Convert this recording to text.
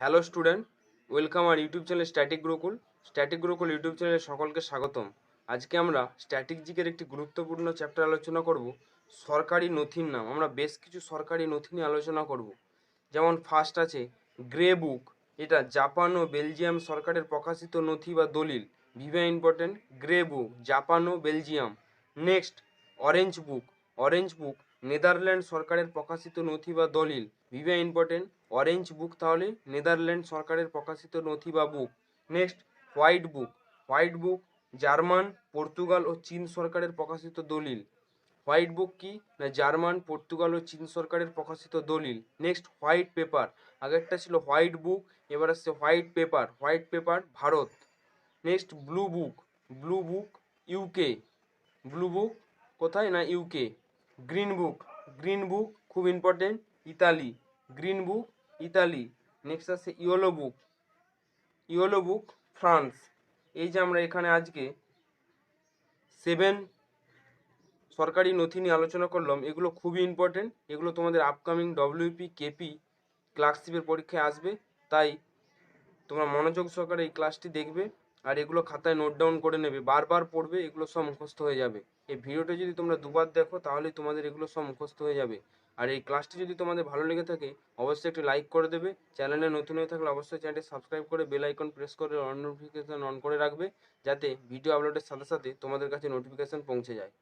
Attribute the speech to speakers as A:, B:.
A: Hello student, welcome our YouTube channel static Gurukul. Static Gurukul YouTube চ্যানেলে সকলকে স্বাগতম। আজকে আমরা স্ট্যাটিক জিকের একটি গুরুত্বপূর্ণ চ্যাপ্টার আলোচনা করব, সরকারি নথির নাম। আমরা বেশ কিছু সরকারি নথি নিয়ে আলোচনা করব। যেমন ফার্স্ট আছে গ্রে বুক এটা জাপান ও বেলজিয়াম সরকারের প্রকাশিত নথি বা দলিল। Viva important grey book Japan ও Belgium. Next orange book orange book Netherland সরকারের প্রকাশিত নথি বা দলিল। Viva important. অরেঞ্জ বুক তাহলে নেদারল্যান্ড সরকারের প্রকাশিত নথি বা book. Next, white book. White book, German, Portugal ও চীন সরকারের প্রকাশিত দলিল। হোয়াইট বুক কি? না, জার্মান, পর্তুগাল ও চীন সরকারের প্রকাশিত দলিল। Next, white paper. আগেরটা ছিল হোয়াইট বুক, এবার আসছে white paper. White paper, Bharat. Next, blue book. Blue book, UK. Blue book কোথায়? না, UK. Green book green book খুব important Italy green book Italy next আছে yellow book yellow book France এই যে আমরা এখানে আজকে সেভেন সরকারি নথি নিয়ে আলোচনা করলাম, এগুলো খুবই ইম্পর্টেন্ট এগুলো তোমাদের আপকামিং ডব্লিউপি কেপি ক্লার্কশিপের পরীক্ষায় আসবে। তাই তোমরা মনোযোগ সহকারে এই ক্লাসটি দেখবে। আর এগুলো খাতায় নোট ডাউন করে নেবে। বারবার পড়বে, এগুলো সব মুখস্থ হয়ে যাবে। এই ভিডিওটা যদি তোমরা দুবার দেখো, তাহলেই তোমাদের এগুলো সব মুখস্থ হয়ে যাবে। আর এই ক্লাসটি যদি তোমাদের ভালো লেগে থাকে, অবশ্যই একটি লাইক করে দেবে। চ্যানেলে নতুন হয়ে থাকলে অবশ্যই চ্যানেলটি সাবস্ক্রাইব করে বেল আইকন প্রেস করে অন নোটিফিকেশন অন করে রাখবে, যাতে ভিডিও আপলোডের সাথে সাথে তোমাদের কাছে নোটিফিকেশন পৌঁছে যায়।